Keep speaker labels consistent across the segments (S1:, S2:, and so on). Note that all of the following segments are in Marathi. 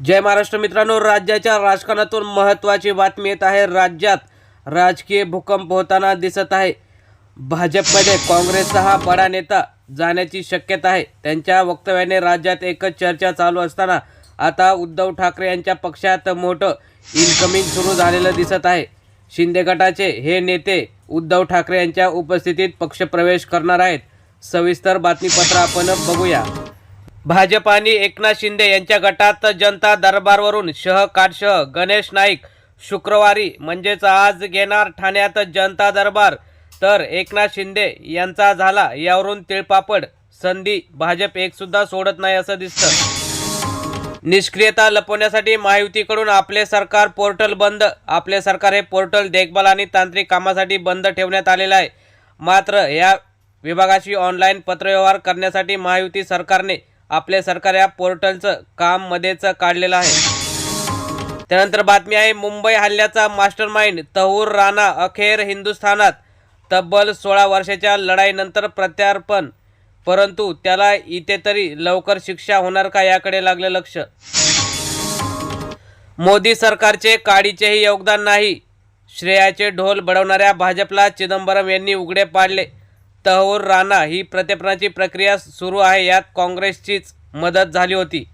S1: जय महाराष्ट्र मित्रांनो राज्याच्या राजकारणातून महत्त्वाची बातमी येत आहे. राज्यात राजकीय भूकंप होताना दिसत आहे. भाजपमध्ये काँग्रेसचा हा बडा नेता जाण्याची शक्यता आहे. त्यांच्या वक्तव्याने राज्यात एकच चर्चा चालू असताना आता उद्धव ठाकरे यांच्या पक्षात मोठं इनकमिंग सुरू झालेलं दिसत आहे. शिंदे गटाचे हे नेते उद्धव ठाकरे यांच्या उपस्थितीत पक्षप्रवेश करणार आहेत. सविस्तर बातमीपत्र आपण बघूया. भाजप आणि एकनाथ शिंदे यांच्या गटात जनता दरबारवरून शह काटशह गणेश नाईक शुक्रवारी म्हणजेच आज घेणार ठाण्यात जनता दरबार. तर एकनाथ शिंदे यांचा झाला यावरून तिळपापड संधी भाजप एकसुद्धा सोडत नाही असं दिसतं. निष्क्रियता लपवण्यासाठी महायुतीकडून आपले सरकार पोर्टल बंद आपले सरकार हे पोर्टल देखभाल आणि तांत्रिक कामासाठी बंद ठेवण्यात आलेलं आहे. मात्र या विभागाशी ऑनलाईन पत्रव्यवहार करण्यासाठी महायुती सरकारने आपल्या सरकार या पोर्टलचं काम मध्येच काढलेलं आहे. त्यानंतर बातमी आहे मुंबई हल्ल्याचा मास्टरमाइंड तहूर राणा अखेर हिंदुस्थानात. तब्बल सोळा वर्षाच्या लढाईनंतर प्रत्यार्पण. परंतु त्याला इथे तरी लवकर शिक्षा होणार का याकडे लागले लक्ष? मोदी सरकारचे काडीचेही योगदान नाही. श्रेयाचे ढोल बडवणाऱ्या भाजपला चिदंबरम यांनी उघडे पाडले. तहूर राणा ही प्रत्यर्पणाची प्रक्रिया सुरू आहे. यात काँग्रेसचीच मदत झाली होती.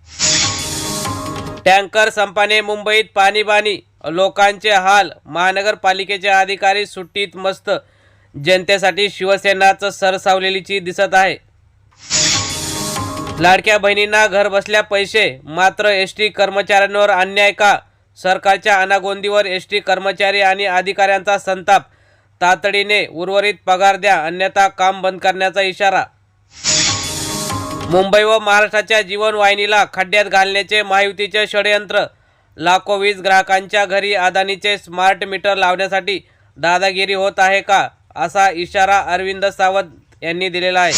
S1: टँकर संपाने मुंबईत पाणीबाणी लोकांचे हाल महानगरपालिकेचे अधिकारी सुट्टीत मस्त जनतेसाठी शिवसेनाच सरसावलेलीची दिसत आहे. लाडक्या बहिणींना घर बसल्या पैसे मात्र एस टी कर्मचाऱ्यांवर अन्याय का? सरकारच्या अनागोंदीवर एस टी कर्मचारी आणि अधिकाऱ्यांचा संताप तातडीने उर्वरित पगार द्या अन्यथा काम बंद करण्याचा इशारा. मुंबई व महाराष्ट्राच्या जीवनवाहिनीला खड्ड्यात घालण्याचे महायुतीचे षडयंत्र. लाखो वीज ग्राहकांच्या घरी अदानीचे स्मार्ट मीटर लावण्यासाठी दादागिरी होत आहे का असा इशारा अरविंद सावंत यांनी दिलेला आहे.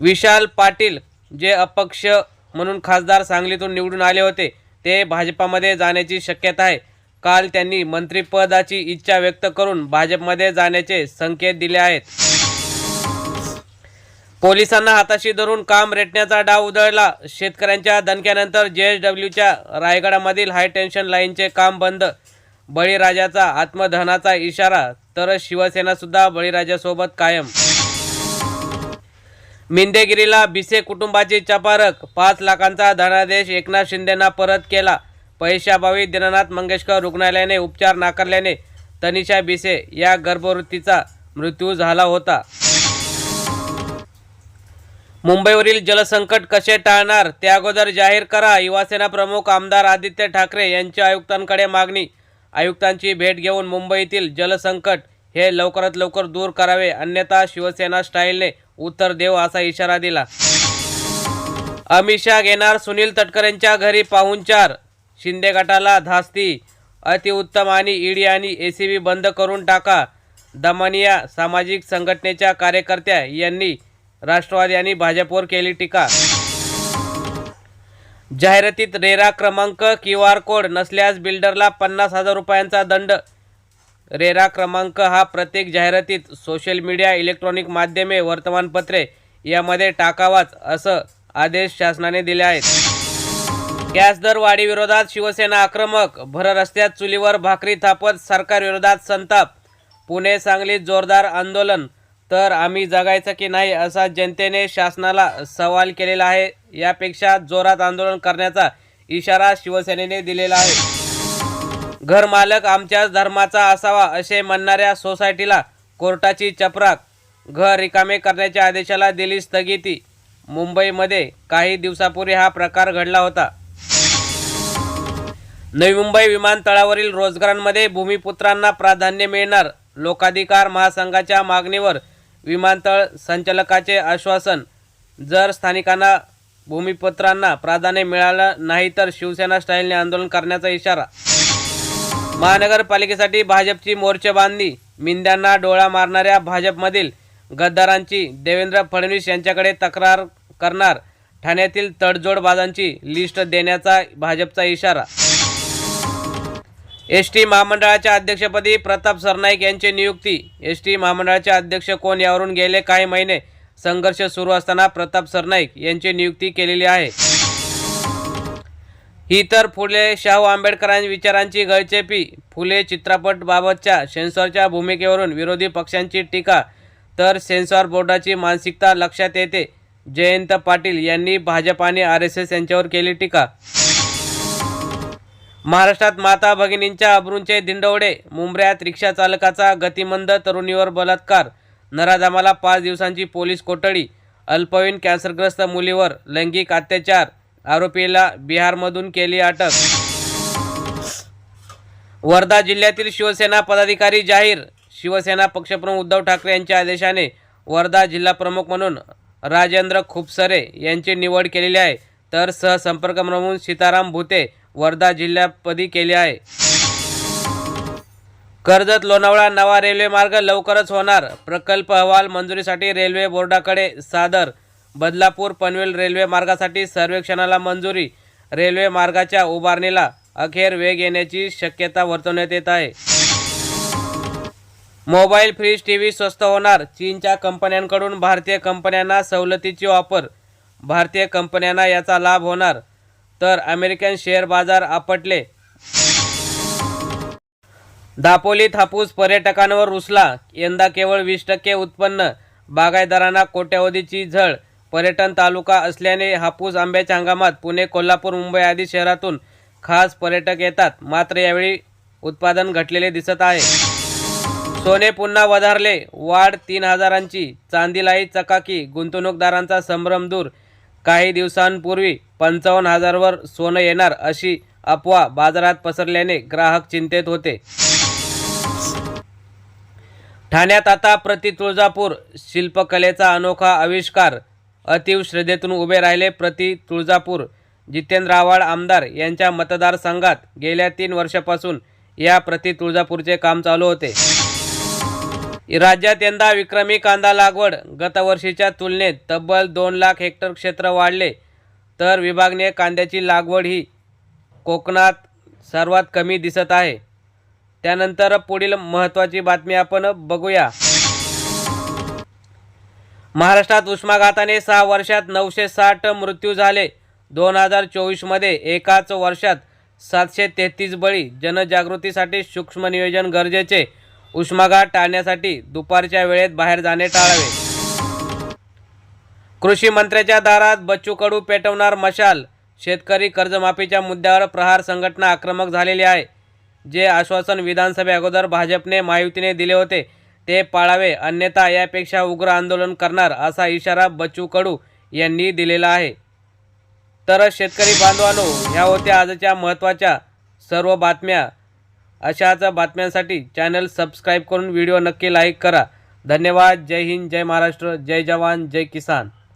S1: विशाल पाटील जे अपक्ष म्हणून खासदार सांगलीतून निवडून आले होते ते भाजपामध्ये जाण्याची शक्यता आहे. काल त्यांनी मंत्रिपदाची इच्छा व्यक्त करून भाजपमध्ये जाण्याचे संकेत दिले आहेत. पोलिसांना हाताशी धरून काम रेटण्याचा डाव उधळला. शेतकऱ्यांच्या दणक्यानंतर जेएसडब्ल्यूच्या रायगडामधील हायटेन्शन लाईनचे काम बंद. बळीराजाचा आत्मदहनाचा इशारा तर शिवसेनासुद्धा बळीराजासोबत कायम. मिंदेगिरीला बिसे कुटुंबाची चपारक पाच लाखांचा धनादेश एकनाथ शिंदेना परत केला. पैशाभावी दीनानाथ मंगेशकर रुग्णालयाने उपचार नाकारल्याने तनिषा बिसे या गर्भवतीचा मृत्यू झाला होता. मुंबईवरील जलसंकट कसे टाळणार? त्या अगोदर जाहीर करा. युवासेना प्रमुख आमदार आदित्य ठाकरे यांच्या आयुक्तांकडे मागणी. आयुक्तांची भेट घेऊन मुंबईतील जलसंकट हे लवकरात लवकर दूर करावे. अन्यथा शिवसेना स्टाईलने उत्तर देऊ असा इशारा दिला. अमित शहा घेणार सुनील तटकरेंच्या घरी पाहुणचार शिंदे गटाला धास्ती. अतिउत्तम आणि ईडी आणि एसीबी बंद करून टाका. दमनिया सामाजिक संघटनेच्या कार्यकर्त्या यांनी राष्ट्रवादी आणि भाजपवर केली टीका. जाहिरातीत रेरा क्रमांक क्यू आर कोड नसल्यास बिल्डरला पन्नास हजार रुपयांचा दंड. रेरा क्रमांक हा प्रत्येक जाहिरातीत सोशल मीडिया इलेक्ट्रॉनिक माध्यमे वर्तमानपत्रे यामध्ये टाकावाच असं आदेश शासनाने दिले आहेत. गॅस दर वाढीविरोधात शिवसेना आक्रमक भर रस्त्यात चुलीवर भाकरी थापत सरकारविरोधात संताप. पुणे सांगलीत जोरदार आंदोलन. तर आम्ही जगायचं की नाही असा जनतेने शासनाला सवाल केलेला आहे. यापेक्षा जोरात आंदोलन करण्याचा इशारा शिवसेनेने दिलेला आहे. घरमालक आमच्याच धर्माचा असावा असे म्हणणाऱ्या सोसायटीला कोर्टाची चपराक. घर रिकामे करण्याच्या आदेशाला दिली स्थगिती. मुंबईमध्ये काही दिवसापूर्वी हा प्रकार घडला होता. नवी मुंबई विमानतळावरील रोजगारांमध्ये भूमिपुत्रांना प्राधान्य मिळणार. लोकाधिकार महासंघाच्या मागणीवर विमानतळ संचालकाचे आश्वासन. जर स्थानिकांना भूमिपुत्रांना प्राधान्य मिळालं नाही तर शिवसेना स्टाईलने आंदोलन करण्याचा इशारा. महानगरपालिकेसाठी भाजपची मोर्चेबांधणी मिंद्यांना डोळा मारणाऱ्या भाजपमधील गद्दारांची देवेंद्र फडणवीस यांच्याकडे तक्रार करणार. ठाण्यातील तडजोडबाजांची लिस्ट देण्याचा भाजपचा इशारा. एस टी महामंडळाच्या अध्यक्षपदी प्रताप सरनाईक यांची नियुक्ती. एस टी महामंडळाचे अध्यक्ष कोण यावरून गेले काही महिने? संघर्ष सुरू असताना प्रताप सरनाईक यांची नियुक्ती केलेली आहे. ही तर फुले शाहू आंबेडकरांच्या विचारांची गळचेपी. फुले चित्रपटबाबतच्या सेन्सॉरच्या भूमिकेवरून विरोधी पक्षांची टीका. तर सेन्सॉर बोर्डाची मानसिकता लक्षात येते. जयंत पाटील यांनी भाजप आणि आर एस एस यांच्यावर केली टीका. महाराष्ट्रात माता भगिनींच्या अब्रूंचे दिंडवडे मुंबऱ्यात रिक्षा चालकाचा गतिमंद तरुणीवर बलात्कार नराधामाला पाच दिवसांची पोलीस कोठडी अल्पवयीन कॅन्सरग्रस्त मुलीवर लैंगिक अत्याचार आरोपीला बिहारमधून केली अटक. वर्धा जिल्ह्यातील शिवसेना पदाधिकारी जाहीर शिवसेना पक्षप्रमुख उद्धव ठाकरे यांच्या आदेशाने वर्धा जिल्हा प्रमुख म्हणून राजेंद्र खुपसरे यांची निवड केलेली आहे. तर सहसंपर्क म्हणून सीताराम भुते वर्धा जिल्ह्यापदी केले आहे. कर्जत लोणावळा नवा रेल्वे मार्ग लवकरच होणार. प्रकल्प अहवाल मंजुरीसाठी रेल्वे बोर्डाकडे सादर. बदलापूर पनवेल रेल्वे मार्गासाठी सर्वेक्षणाला मंजुरी. रेल्वे मार्गाच्या उभारणीला अखेर वेग येण्याची शक्यता वर्तवण्यात येत आहे. मोबाईल फ्रीज टी व्ही स्वस्त होणार. चीनच्या कंपन्यांकडून भारतीय कंपन्यांना सवलतीची ऑफर. भारतीय कंपन्यांना याचा लाभ होणार. तर अमेरिकन शेअर बाजार आपटले. दापोलीत हापूस पर्यटकांवर रुसला. यंदा केवळ वीस टक्के उत्पन्न. बागायतदारांना कोट्यावधीची झळ. पर्यटन तालुका असल्याने हापूस आंब्याच्या हंगामात पुणे कोल्हापूर मुंबई आदी शहरातून खास पर्यटक येतात. मात्र यावेळी उत्पादन घटलेले दिसत आहे. सोने पुन्हा वधारले. वाढ तीन हजारांची. चांदीलाही चकाकी. गुंतवणूकदारांचा संभ्रम दूर. काही दिवसांपूर्वी पंचावन्न हजारवर सोनं येणार अशी अफवा बाजारात पसरल्याने ग्राहक चिंतेत होते. ठाण्यात आता प्रति तुळजापूर शिल्पकलेचा अनोखा आविष्कार अतिव श्रद्धेतून उभे राहिले प्रति तुळजापूर. जितेंद्र आव्हाड आमदार यांच्या मतदारसंघात गेल्या तीन वर्षापासून या प्रति तुळजापूरचे काम चालू होते. राज्यात यंदा विक्रमी कांदा लागवड. गतवर्षीच्या तुलनेत तब्बल दोन लाख हेक्टर क्षेत्र वाढले. तर विभागने कांद्याची लागवड ही कोकणात सर्वात कमी दिसत आहे. त्यानंतर पुढील महत्त्वाची बातमी आपण बघूया. महाराष्ट्रात उष्माघाताने सहा वर्षात नऊशे साठ मृत्यू झाले. दोन हजार चोवीसमध्ये एकाच वर्षात सातशे तेहतीस बळी जनजागृतीसाठी सूक्ष्म नियोजन गरजेचे. उष्माघात टाळण्यासाठी दुपारच्या वेळेत बाहेर जाणे टाळावे. कृषी मंत्र्याच्या दारात बच्चू कडू पेटवणार मशाल. शेतकरी कर्जमाफीच्या मुद्द्यावर प्रहार संघटना आक्रमक झालेली आहे. जे आश्वासन विधानसभे अगोदर भाजपने महायुतीने दिले होते ते पाळावे. अन्यथा यापेक्षा उग्र आंदोलन करणार असा इशारा बच्चू कडू यांनी दिलेला आहे. तर शेतकरी बांधवांनो ह्या होत्या आजच्या महत्त्वाच्या सर्व बातम्या. अशाच बातम्यांसाठी चॅनल सबस्क्राईब करून व्हिडिओ नक्की लाईक करा. धन्यवाद. जय हिंद जय महाराष्ट्र जय जवान जय किसान.